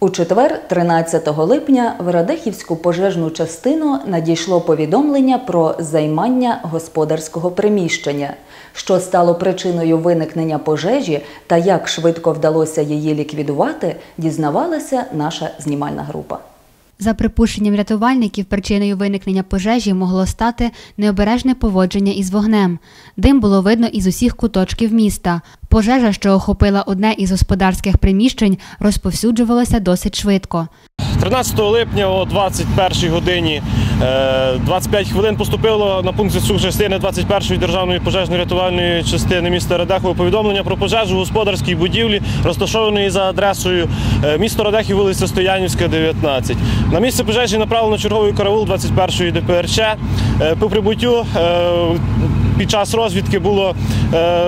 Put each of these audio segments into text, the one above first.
У четвер, 13 липня, в Радехівську пожежну частину надійшло повідомлення про займання господарського приміщення, що стало причиною виникнення пожежі та як швидко вдалося її ліквідувати, дізнавалася наша знімальна група. За припущенням рятувальників, причиною виникнення пожежі могло стати необережне поводження із вогнем. Дим було видно із усіх куточків міста. Пожежа, що охопила одне із господарських приміщень, розповсюджувалася досить швидко. 13 липня о 21 годині е, 25 хвилин поступило на пункт зв'язку частини 21-ї державної пожежно-рятувальної частини міста Радехово повідомлення про пожежу в господарській будівлі, розташованої за адресою е, місто Радехів, вулиця Стоянівська, 19. На місце пожежі направлено черговий караул 21-ї ДПРЧ. Е, По прибуттю е, під час розвідки було е,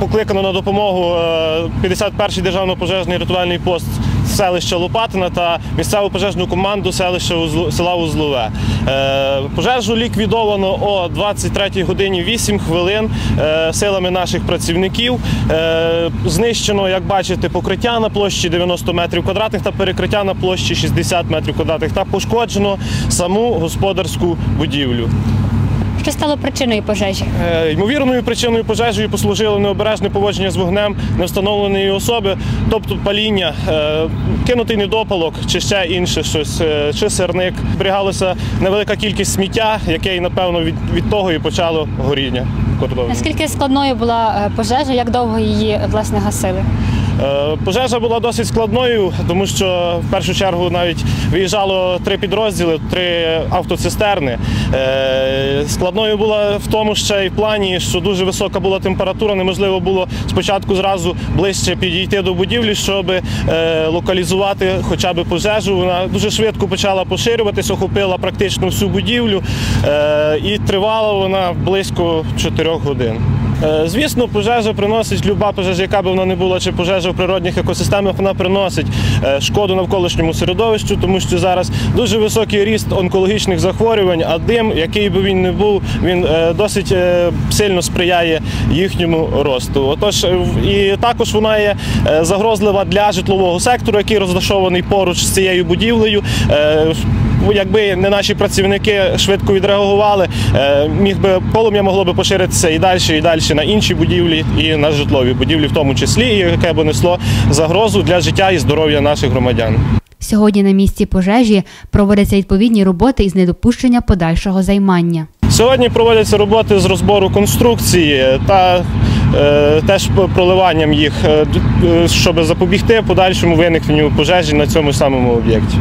покликано на допомогу е, 51-й державно пожежний рятувальний пост селища Лопатина та місцеву пожежну команду селища села Узлове. Е, Пожежу ліквідовано о 23 годині 8 хвилин е, силами наших працівників. Е, Знищено, як бачите, покриття на площі 90 метрів квадратних та перекриття на площі 60 метрів квадратних та пошкоджено саму господарську будівлю. Що стало причиною пожежі? Е, Ймовірною причиною пожежі послужило необережне поводження з вогнем невстановленої особи, тобто паління, е, кинутий недопалок чи ще інше щось, е, чи сирник. Зберігалася невелика кількість сміття, яке, напевно, від, від того і почало горіння кордону. Наскільки складною була пожежа? Як довго її власне гасили? Е, Пожежа була досить складною, тому що в першу чергу навіть виїжджало три підрозділи, три автоцистерни. Е, Складною була в тому ще й в плані, що дуже висока була температура. Неможливо було спочатку зразу ближче підійти до будівлі, щоб е, локалізувати хоча б пожежу. Вона дуже швидко почала поширюватись, охопила практично всю будівлю і тривала вона близько 4 годин. Е, Звісно, пожежа приносить люба пожежа, яка б вона не була, чи пожежа в природних екосистемах, вона приносить е, шкоду навколишньому середовищу, тому що зараз дуже високий ріст онкологічних захворювань, а дим, який би він не був, він е, досить сильно сприяє їхньому росту. Отож, і також вона є загрозлива для житлового сектору, який розташований поруч з цією будівлею. Якби не наші працівники швидко відреагували, е, міг би полум'я могло би поширитися і далі, і далі на інші будівлі, і на житлові будівлі, в тому числі, і яке б несло загрозу для життя і здоров'я наших громадян. Сьогодні на місці пожежі проводяться відповідні роботи із недопущення подальшого займання. Сьогодні проводяться роботи з розбору конструкції та е, теж проливанням їх, е, е, щоб запобігти подальшому виникненню пожежі на цьому самому об'єкті.